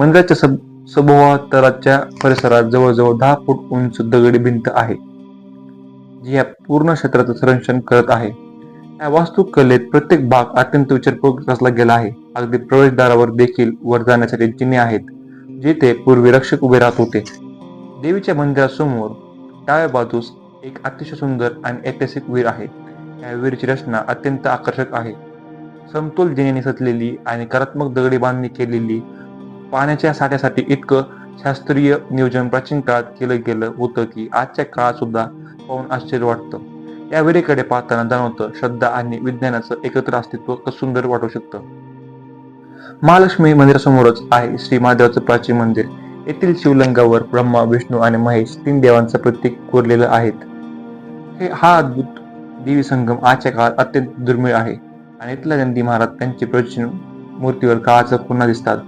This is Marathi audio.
मंदिराच्या सब सभोवतालाच्या परिसरात जवळजवळ दहा फूट उंच दगडी भिंत आहे जी या पूर्ण क्षेत्राचं संरक्षण करत आहे. या वास्तुकलेत प्रत्येक भाग अत्यंत विचारपूर्वक रचला गेला आहे. अगदी प्रवेशद्वारावर देखील वर जाण्यासाठी जिने आहेत जिथे पूर्वी रक्षक उभे राहत होते. देवीच्या मंदिरासमोर डाव्या बाजूस एक अतिशय सुंदर आणि ऐतिहासिक वीर आहे. या वीरची रचना अत्यंत आकर्षक आहे. समतोल जिनेने सजलेली आणि कलात्मक दगडी बांधणी केलेली पाण्याच्या साठ्यासाठी इतकं शास्त्रीय नियोजन प्राचीन काळात केलं गेलं होतं की आजच्या काळात सुद्धा पाहून आश्चर्य वाटतं. या वेळेकडे पाहताना जाणवतं श्रद्धा आणि विज्ञानाचं एकत्र अस्तित्व सुंदर वाटू शकतं. महालक्ष्मी मंदिरासमोरच आहे श्री महादेवाचं प्राचीन मंदिर. येथील शिवलिंगावर ब्रह्मा विष्णू आणि महेश तीन देवांचं प्रतीक कोरलेलं आहेत. हे हा अद्भुत देवी संगम आजच्या काळात अत्यंत दुर्मिळ आहे आणि इथल्या नंदी महाराज त्यांचे प्राचीन मूर्तीवर काळाचं पुन्हा दिसतात.